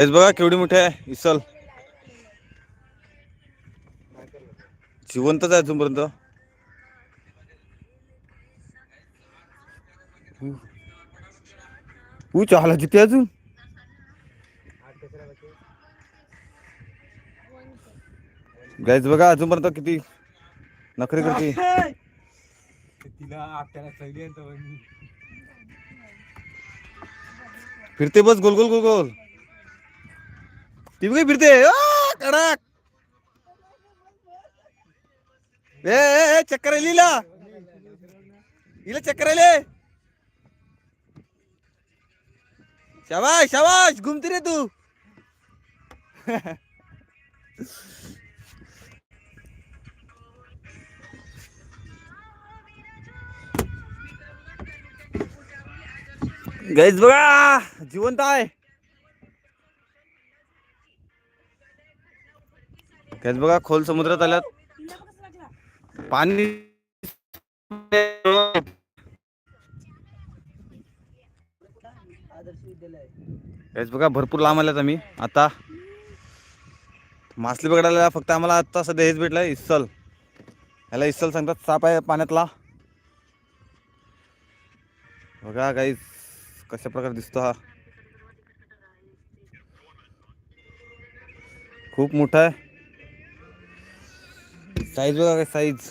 हेच बघा केवढी मोठी आहे इसल. जिवंतच आहे अजूनपर्यंत. ऊ चहाला जिथे अजून. गायच बघा अजूनपर्यंत किती नखरी करते. फिरते बस गोल गोल गोल गोल. ती बघ फिरते कडक. ए, चक्कर आली हिला हिला चक्कर आले शाबाश शाबाश घुमती रे तू. गैस बघा जिवंत आहे. त्याच बघा खोल समुद्रात आल्यात. पाणी त्याच बघा भरपूर लांब आल्यात आम्ही. आता मासली पकडायला फक्त आम्हाला आता सध्या हेच भेटलंय इस्सल. ह्याला इस्सल सांगतात साप आहे पाण्यातला. बघा काही कशा प्रकारे दिसतो हा. खूप मोठा आहे. साईज बघा काय साईज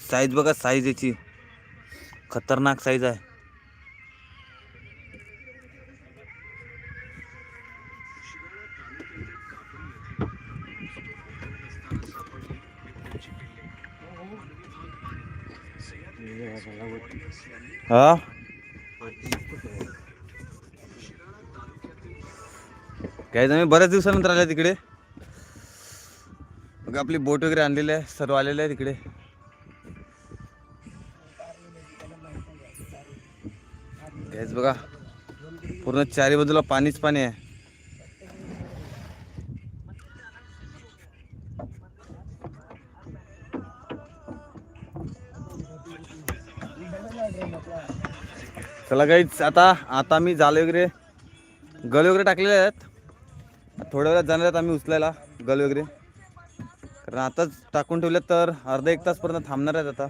साईज बघा साईज याची. खतरनाक साईज आहे. हा? काय आम्ही बऱ्याच दिवसानंतर आल्या तिकडे? मग आपली बोट वगैरे आणलेली आहे सर्व आलेले आहे तिकडे काहीच बघा पूर्ण चारी बाजूला पाणीच पाणी आहे. चला काहीच आता आता मी जाले वगैरे. गळे वगैरे टाकलेले आहेत. थोड्या वेळात जाणार आहेत आम्ही उचलायला गल वगैरे. कारण आताच टाकून ठेवले तर अर्धा एक तासपर्यंत थांबणार आहेत आता.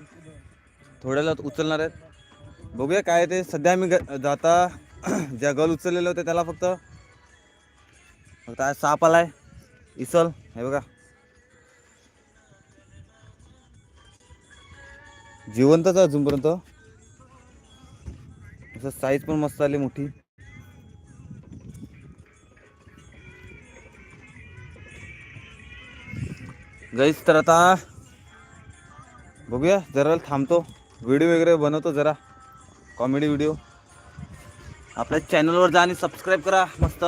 थोड्या वेळात उचलणार आहेत. बघूया काय ते. सध्या आम्ही ग- जाता ज्या गल उचललेले होते त्याला फक्त फक्त साप आलाय इसल हे बघा. जिवंतच आहे अजूनपर्यंत. असं साईज पण मस्त आली मोठी. गाईस तर आता बघूया जरा थांबतो. व्हिडिओ वगैरे बनवतो जरा. कॉमेडी व्हिडिओ आपल्या चॅनलवर जा आणि सबस्क्राईब करा मस्त.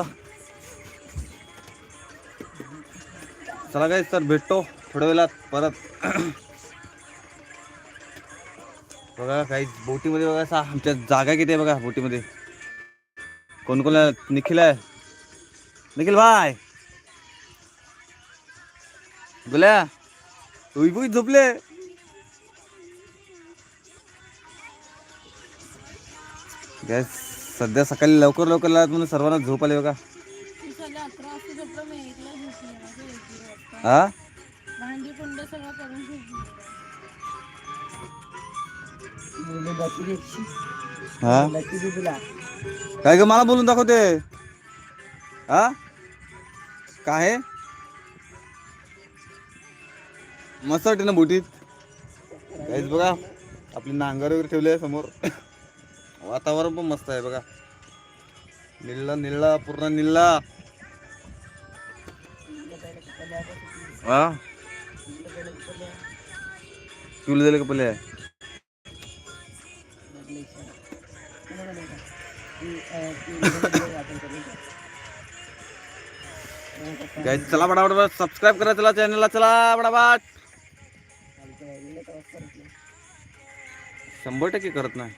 चला गाईस तर भेटतो थोड्या वेळात परत. बघा काही बोटीमध्ये बघा सा आमच्या जागा किती आहे बघा बोटीमध्ये. कोण कोण आहे? निखिल आहे. निखिल भाय गुल्या उई झोपले. गॅस सध्या सकाळी लवकर लवकर लागत म्हणून सर्वांना झोप आली बघा. हा? हा? काय ग मला बोलून दाखवते. हा? काय मस्त वाटते ना बोटीत? काहीच बघा आपली नांगर वगैरे ठेवली आहे समोर. वातावरण पण मस्त आहे बघा. निळला निळला पूर्ण निळला हा? तुला दिले का पहिले गाईज चला बडाबड सबस्क्राईब करा चला चॅनलला चला बडाबाट शंभर टक्के करत नाही.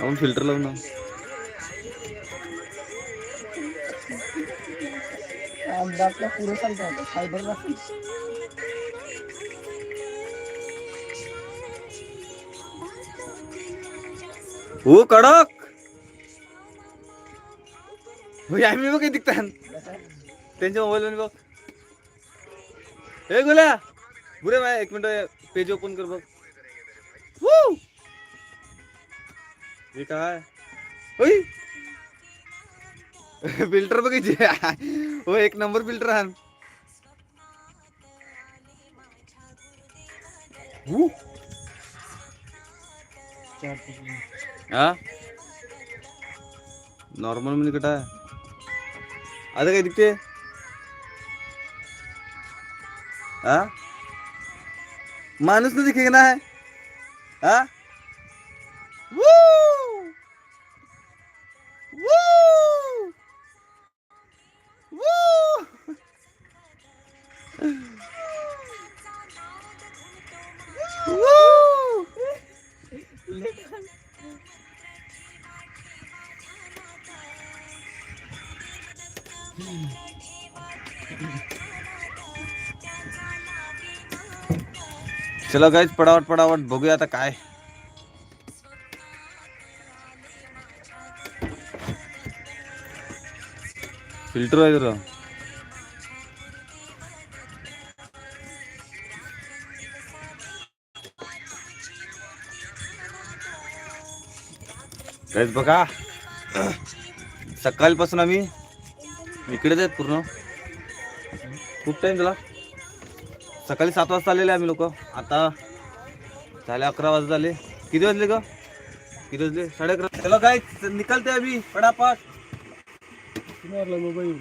आपण फिल्टर लावून ना आपला पुढे चालतो हो कडक. हो आम्ही मी बघ दिसतात त्यांच्या मोबाईल बघ. हे गुला. गुरे माय एक मिनिट पेज ओपन कर बघ. हे काय? फिल्टर बघायचे. हो एक नंबर फिल्टर हा हा? नॉर्मल म्हणजे कुठं आता काय दिसते हा? माणूस नदी दिखे ना है? चला गाईज पडावट पडावट बघूया आता काय. फिल्टर आहे जरा. गाईज बघा. सकाळपासून आम्ही इकडेच आहेत पूर्ण. खूप टाइम झाला. सकाळी सात वाजता आलेले आम्ही लोक. आता झाले अकरा वाजता आले किती वाजले ग? किती वाजले? साडे अकरा चलो काय निकलते अभी पटापट मोबाईल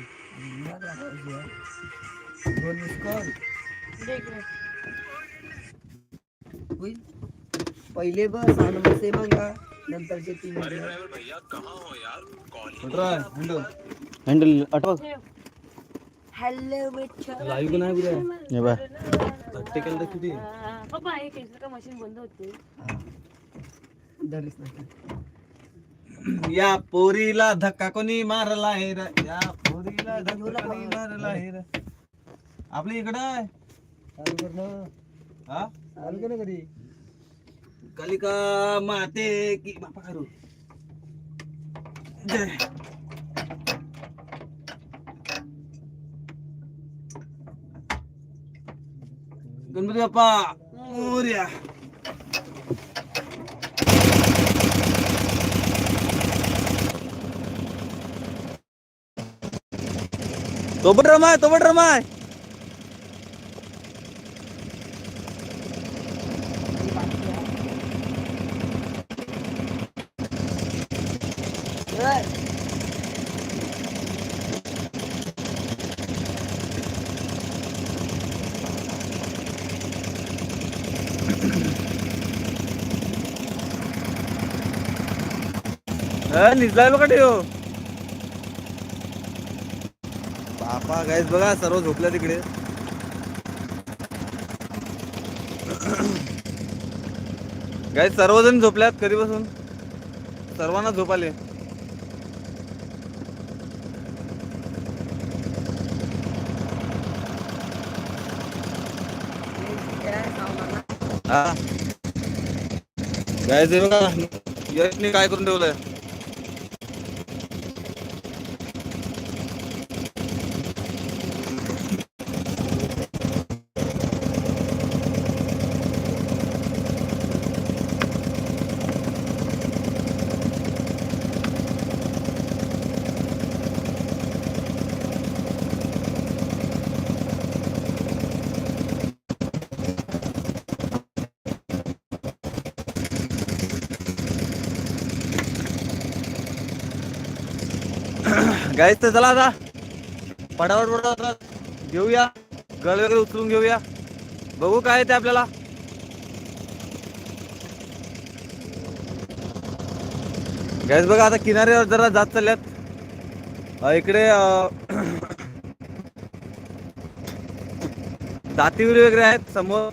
पहिले बस आणि मंगा नंतरचे तीन हँडल आठवा हॅलो मित्र लाईव्ह नाही उद्या हे बाय प्रॅक्टिकल तर किती? पप्पा हे केलं का मशीन बंद होते. या पोरीला धक्का कोणी मारला आहे रे? या पोरीला धक्का कोणी मारला आहे रे? आपल्या इकडं आहे? चालू कर ना. हा? चालू कर ना कधी. कालिका माते की बापा करू जय गणपती बाप्पा मोर्या तो पण रमाय तो पण रमाय निजलाय बघा ठेव बापा गायच बघा सर्व झोपल्या तिकडे. गाय सर्वजण झोपल्यात कधीपासून? सर्वांना झोप आले. हा. गायच बघा यशने काय करून ठेवलंय? गायच तर चला आता. पटापट पटापट घेऊया. गळ वगैरे उचलून घेऊया. बघू काय ते आपल्याला. गॅस बघा आता किनाऱ्यावर जरा जात चालल्यात. इकडे दातिवरी वगैरे आहेत समोर.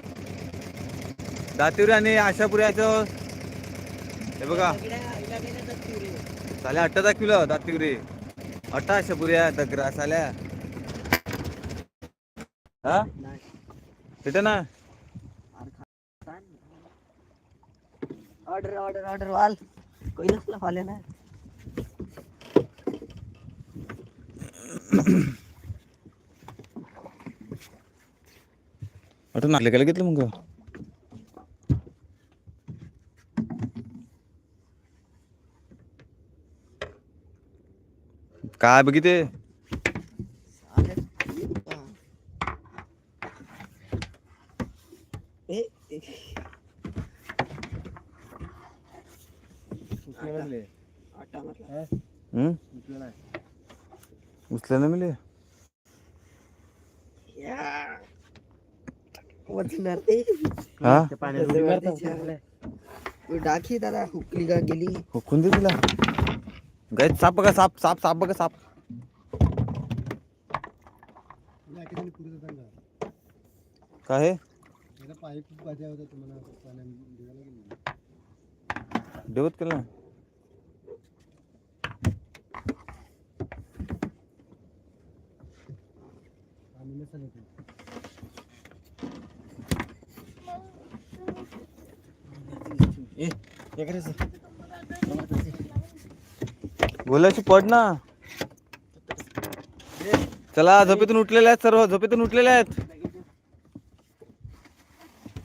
दातिवरी आणि आशापुरी आहेत. हे बघा. झाल्या अठ्ठा दाखविलं दातिवरी. आशापुरी आहे दगरा साल्या हा? तिथे ना. ऑर्डर ऑर्डर ऑर्डर वाल. कोई नसला फाले ना. वाटतं नाटले काय घेतलं मग? काय बघिते ए ए, आटा म्हटलं हम्म उचलं ना मिले या वचणार ते हा डाकी दादा हुकली का गेली हुकून दे तिला गाय साप बघा साप साप साप बघा साप काय आहे देवत केलं ना बोलायची पड ना. चला झोपेतून उठलेले आहेत सर्व झोपेतून उठलेले आहेत.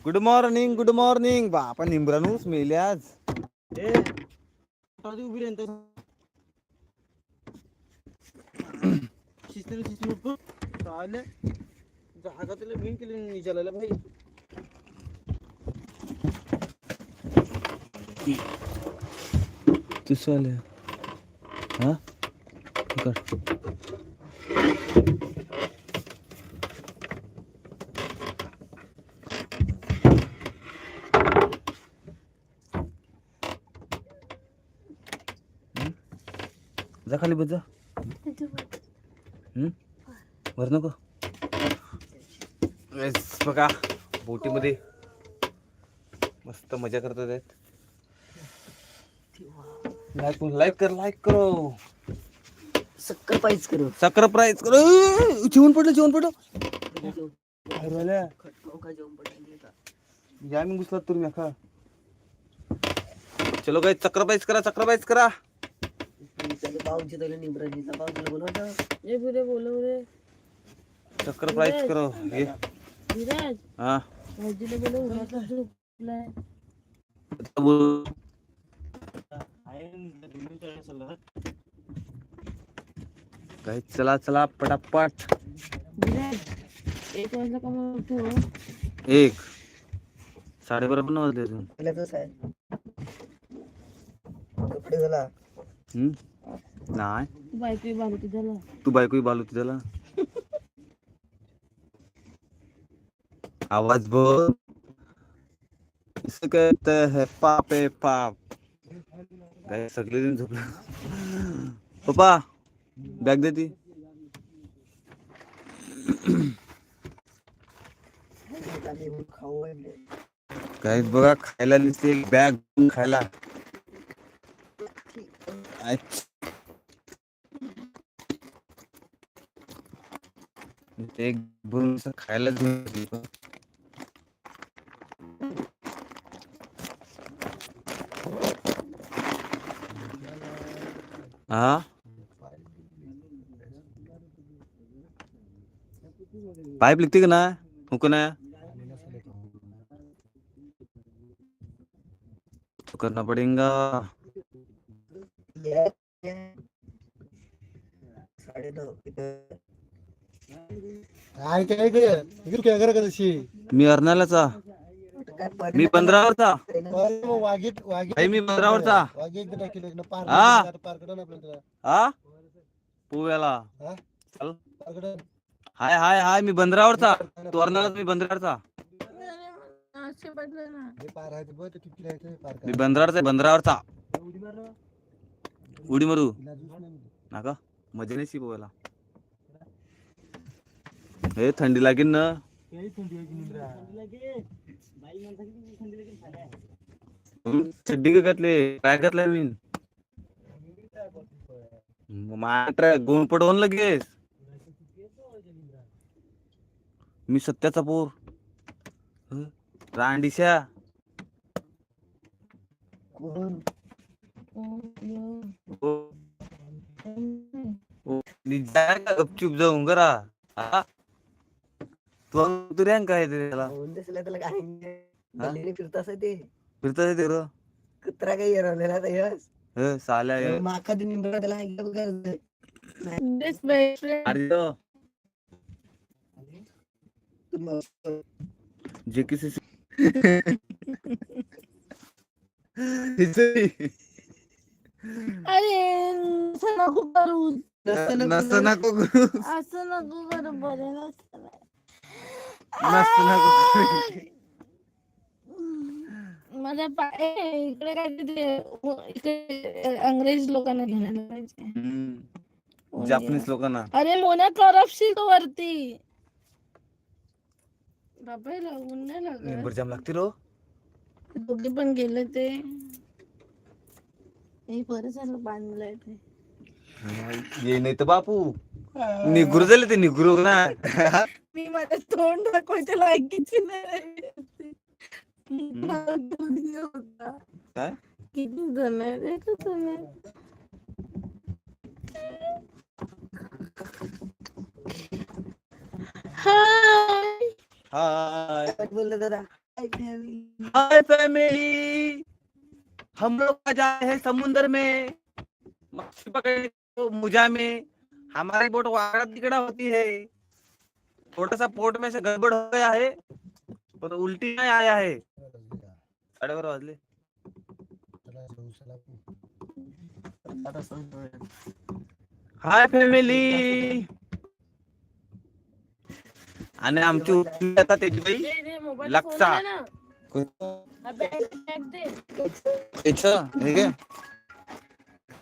गुड मॉर्निंग गुड मॉर्निंग बापा निंबरानूच मेले आज. तू चालेल हां? जा खाली बस जा. वर नको. बघा बोटीमध्ये मस्त मजा करतात. आहेत लाईक लाईक कर लाईक करो। सक्कर पाहिजे करू। साखर प्राईज करो जेवण पडलं जेवण पडलं खटकाव का जेवण पडलं का या मी घुसलात तुम्ही खा। चलो गाई चक्र प्राईज करा। चक्र प्राईज करा त्याला पाऊची त्याला निब्राजीचा पाऊसला बोलवता ए पुरे बोलव रे। चक्र प्राईज करो ये। विराज हा। भाऊजीला बोलव उन्हाचा झोपलाय आता बोल. गाई चला चला पटापट। एक वाजला का मग उठू एक। साडेबारा पण वाजले अजून पहिला कसं आहे कपडे झाला हम्म? नाही तू बायको बालू झाला तू बायको बालू तुझ्याला आवाज़ बोल। इसे कहते हैं पापे पाप। काय सगळे जण झोपले. पप्पा बॅग दे ती. काय बघा खायला दिसते बॅग खायला. एक भरून खायला हा? पाइप लिखती का ना हुको ना तो करना पड़ेगा मी अर्नालाचा. मी पंधरावरचा. आहे ना? वागीत वागीत भाई मी पंधरावरचा वागीत टाकेल एक ना पार हा. पार कडा ना आपल्याला हा? पोव्याला. हा? चल. हाय हाय हाय मी बंदरावरचा. तू अर्नालाच मी बंदरावरचा. असे पडलं ना. हे पार आहे ते बघ ते किती आहे ते पार मी बंदरावरचा आहे, बंदरावरचा. उडी मारू. तिला जुस नाही मिळत. नाका मजा नाही पोव्याला. हे थंडी लागेल ना. घातले काय घातलाय मी. मात्र गुण पडवून लगेच. मी सत्याचा पोर. रांडिशा. गपचूप जाऊन करा तू तू रँक काय ते त्याला? फिरत असं ते फिरता ते र कुत्रा काही हरवलेला आता यस हे साल्या हे. माका दिन निंबरा त्याला ऐकलं बघा This best friend. अरे तुम- जे किसी हिचं- अरे असं नको करू? नसतं ना नसतं नको करू? असं नको करू बरं नसतं नसतं नको करू. माझ्या पाय इकडे काय ते इकडे अंग्रेज लोकांना घेण्याला पाहिजे. हम्म. जापनीज लोकांना. अरे मोना करपशील तो वरती. बाबा लागून नाही लागत. जाम लागते रो दोघे पण गेले ते. हे बरं झालं बांधलंय ते. ये नाही तर बापू. निगुर झाले ते निगुर ना मी माझं तोंड दाखवायच्या लायकीची नाही. काय किती जण रे का तुम्ही? हाय। हाय। काय दादा हाय फैमिली। हम लोग का जाए है समुद्र में। मछली पकड़ने को मुजा में। हमारी बोट वारा तिकड़ा होती है। छोटा सा पोर्ट में से गड़बड़ हो गया है। पर उल्टी नहीं आया है साढ़े बारह वाजले आता सांगतो. हाय फॅमिली आणि आमची उठली आता त्याची बाई दे, दे, मोबाईल लक्षा. फोन दे ना. हा, बॅग, बॅग दे. त्याचं, हे घे.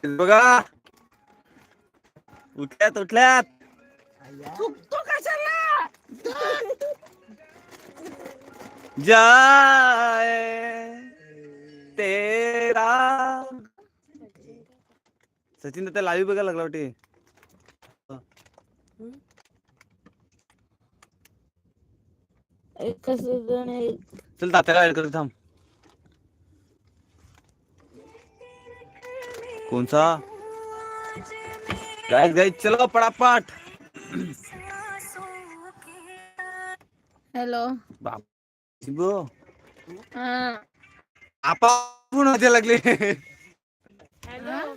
हे बघा उठल्यात उठल्यात जाय तेरा. सचिन तर लाईव्ह बघायला लागला वाटे चल तात्याला ऍड करतो थांब. कोणचा? गाय गाय चलो पटापट. हॅलो बाप शिबो? हा. आपण होते लागले. हॅलो.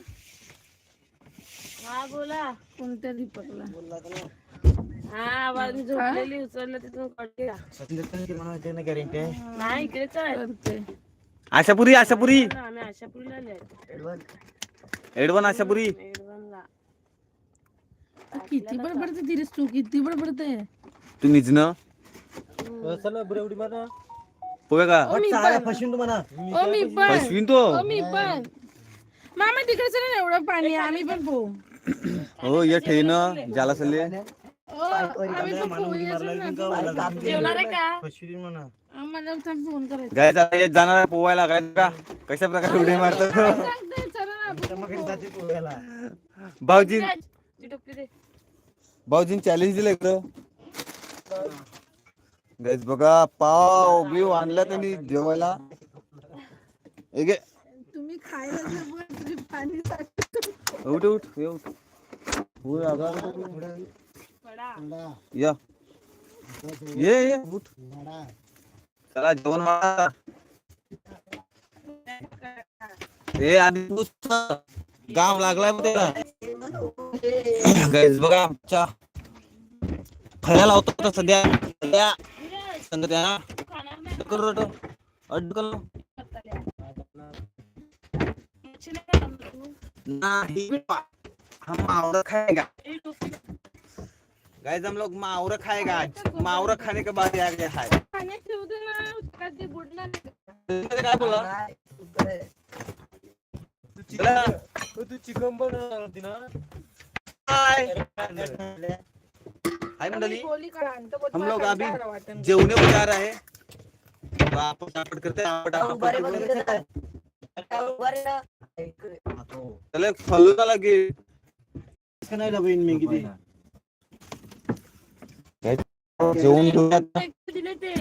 हा? बोला. कोणत्या दीपकला? हा आवाज झोपलेली उचललं तिथून आहे. ना. नाही आशापुरी आशापुरी. आम्ही आशापूरला. एडवन. आशापुरी. एडवनला. किती बडबडते तिरीस तू? किती बडबडते? पोहे का? ओ मी चालेल, पण. फसवीन तुम्हाला ओ मी पण. फसवीन तो? ओ मी पण. मामा तिकडे चला ना एवढं पाणी. आहे, आम्ही पण पोहू. हो ये ठेन ज्याला सल्ले ओ, आम्ही पण पोहू अजून ना. जेवणार आहे का? फसवीन म्हणा. आम्हाला थांब फोन करायचा. गाय जा- येत जाणार आहे पोवायला काय का? कशा प्रकारे उडी मारतात सांगते, चला ना. आपण मग घरी जाते पोहायला. भाऊजी ती टोपली दे. भाऊजीन चॅलेंज दिलं इकडं. गाईज बघा पाव बिव आणला त्यांनी जेवायला. हे. तुम्ही खायला तुम्ही पाणी. उठ उठ ये उठ. हो. या. ये ये उठ. चला जेवण वाढा ए आधी तूच गाव लागलाय मग त्याला. गाईज बघा आमच्या. फळ्या लावतो आता सध्या. सध्या अडकल रटो अडकल याची नाही हम मावरा खाएगा. गाइस हम लोग मावरा खाएगा आज मावरा खाने के बाद आ गया है ना. काय बोला आहे. तू चिकन बनवणार होती ना? हाय हाय मंडली बोली का? आणतो बोल, हम मला लोग कंटाळा अभी वाटन. जेवने को जा रहे हैं तो आप फटाफट करते हैं आप आता उभा रे फटाफट बघ करते इकडे काय. आता उभा रे ना. इकडे. हैं. चले फॉलो ना लगे नाही डबीन मी किती जेवून घेऊया आता. दिले ते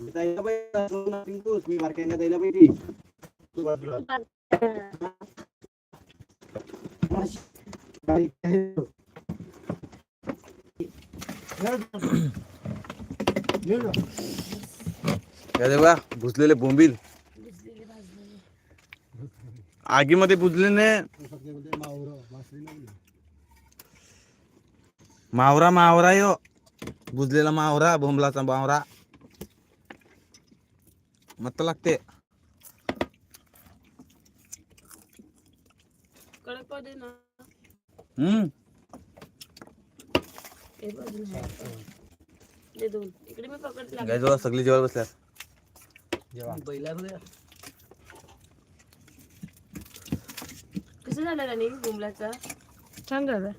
मी बारकाईला द्यायला पाहिजे तू बाजूला या दे बघा भुजलेले बोंबील. आगीमध्ये बुजलेले मावरा मावरा यो. बुजलेला मावरा बोंबलाचा मावरा. मस्त लागते. हम्म हे बाजूला आहे. दे दोन इकडे मी. गाय जवळ सगळी जेवायला बसल्यात पहिला बघा कसं झालं राणी बुमलाचा छान झालं.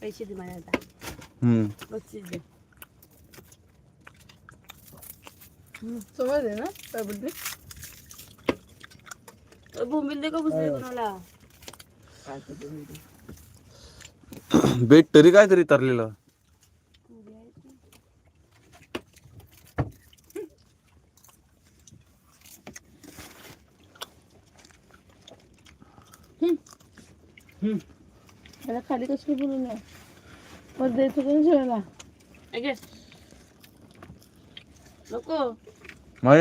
पैसे दे माझ्या आता. हम्म. बक्षीस दे. समज आहे ना काय बोलते बोंबील दे का बुसले कोणाला? बेट तरी काय तरी तरलेलं. त्याला खाली कसं बोलू नये पर द्यायचं कोण जेवायला नको. मग